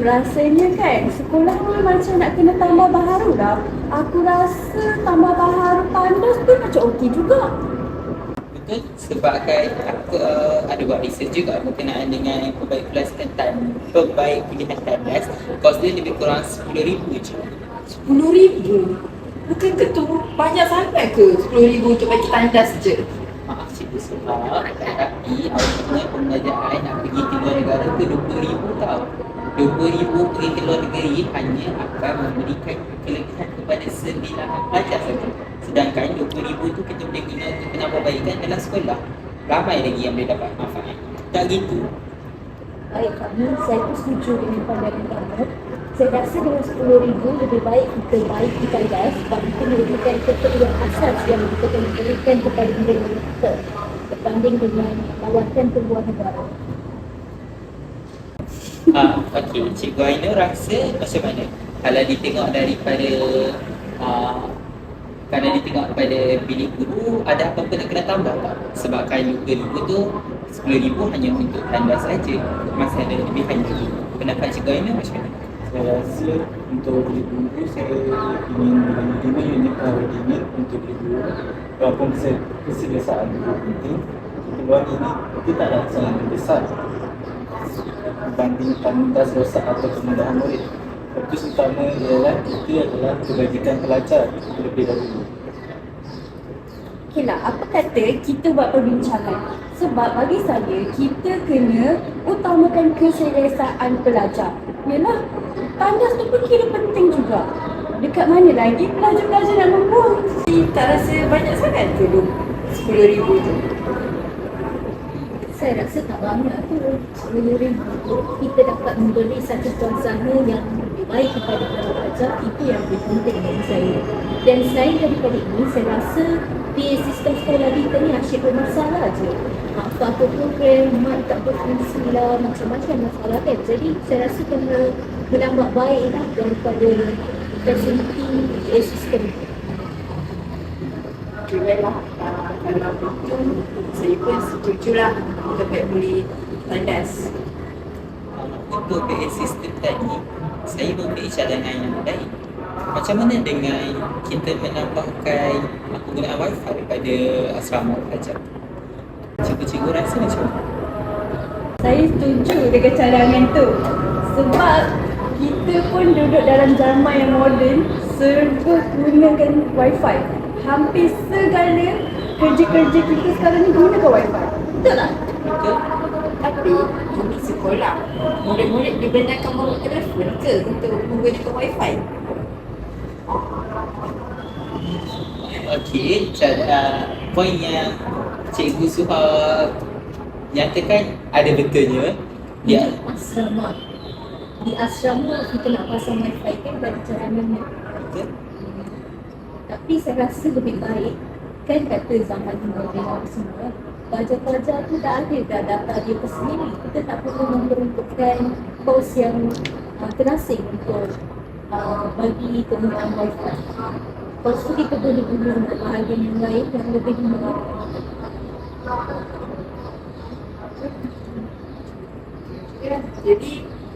rasanya kan sekolah ni macam nak kena tambah baharu dah. Aku rasa tambah baharu tandas tu macam okey juga. Betul sebab kan aku uh, ada buat research juga berkenaan dengan pelbagai pelajaran tan pelbagai pilihan tandas kos dia lebih kurang RM10,000 je Sepuluh ribu? Bukan ke tu banyak sangat ke sepuluh ribu untuk bagi tandas je? Maaf cikgu sebab tapi awalnya pembelajaran nak pergi ke luar negara tu RM20,000 tau. RM20,000 pergi ke luar negeri hanya akan memberikan kelebihan kepada sembilan pelajar saja. Sedangkan RM20,000 tu kita boleh guna untuk penambahbaikan dalam sekolah. Ramai lagi yang boleh dapat manfaat. Tak gitu? Baik kami, saya pun setuju dengan pandangan kamu. Saya rasa dengan RM10,000 lebih baik kita baik kita gas sebab kita merupakan keperluan asas yang kita kena berikan kepada diri kita berbanding dengan lawatan ke luar negara. Ah, okey, Cikgu Aina rasa macam mana? Kalau ditengok daripada ah, kalau ditengok daripada bilik guru, ada apa-apa nak kena tambah tak? Sebab kan luka-luka tu RM10,000 hanya untuk tanda saja. Masih ada lebihan lagi. Pendapat Cikgu Aina macam mana? Saya rasa untuk beli guru saya ingin beli guru walaupun kese- guru penting keperluan ini tidak ada sangat besar berbanding tandas rosak atau kemudahan murid fokus utama ialah itu adalah kebajikan pelajar terlebih dahulu Okeylah, apa kata kita buat perbincangan? Sebab bagi saya, kita kena utamakan keselesaan pelajar. Yalah, tandas tu pun kira penting juga. Dekat mana lagi pelajar-pelajar nak membuang? Tak rasa banyak sangat ke tu sepuluh ribu tu? Saya rasa tak banyak tu. RM10,000 kita dapat memberi satu suasana yang baik kepada pelajar. Itu yang lebih penting bagi saya. Dan selain daripada ini, saya rasa di sistem sekolah kita ni asyik bermasalah je. Apa-apa program, mat tak berfungsi lah, macam-macam masalah kan. Jadi saya rasa kena menambah baik lah daripada fasiliti eh, sistem. Kira lah uh, kalau begitu saya pun setuju lah untuk baik beli tandas. Untuk PA system tadi, saya memberi cadangan yang baik. Macam mana dengan kita menambahkan penggunaan wifi pada asrama pelajar? Cikgu-cikgu rasa macam mana? Saya setuju dengan cadangan tu Sebab kita pun duduk dalam zaman yang moden Serba gunakan wifi Hampir segala kerja-kerja kita sekarang ni gunakan wifi Betul tak? Betul? Tapi ini sekolah. Murid-murid dibenarkan bawa telefon ke untuk menggunakan wifi? Okey, cara uh, poin yang Cikgu Suha nyatakan ada betulnya. Ya, asrama Di asrama kita nak pasang wifi kan bagi cadangannya betul. Tapi saya rasa lebih baik kan kata zaman moden semua pelajar-pelajar tu dah ada dah data dia tersendiri kita tak perlu memperuntukkan pos yang uh, terasing untuk uh, bagi penggunaan wifi. Lepas tu kita boleh guna untuk bahagian yang lain yang lebih murah. Ya, jadi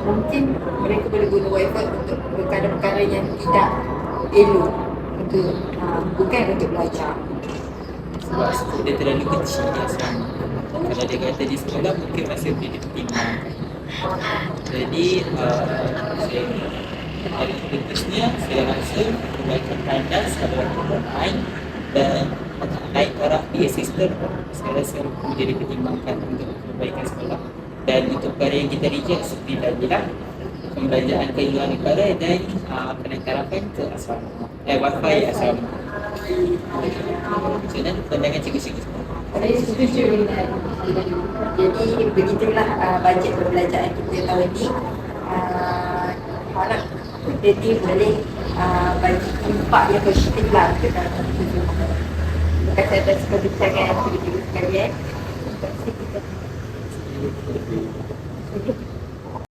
Mungkin mereka boleh guna wifi untuk perkara-perkara yang tidak elok untuk uh, bukan untuk belajar. Sebab skop dia terlalu kecil di asrama. Kalau dia kata di sekolah mungkin masih boleh dipertimbangkan. Jadi uh, saya dari putusnya saya rasa kebaikan tandas adalah terbaik dan naik taraf PA system saya rasa boleh dipertimbangkan untuk kebaikan sekolah dan untuk perkara yang kita reject seperti tadi lah pembelajaran ke luar negara dan uh, penentarapan ke asrama eh wifi asrama macam mana pandangan cikgu-cikgu Saya setuju dengan Jadi begitulah uh, bajet pembelajaran kita tahun ini. Uh, harap jadi boleh uh, bagi impak yang beristilah ke dalam. Terima kasih atas perbincangan yang begitu sekalian. Terima kasih. একটু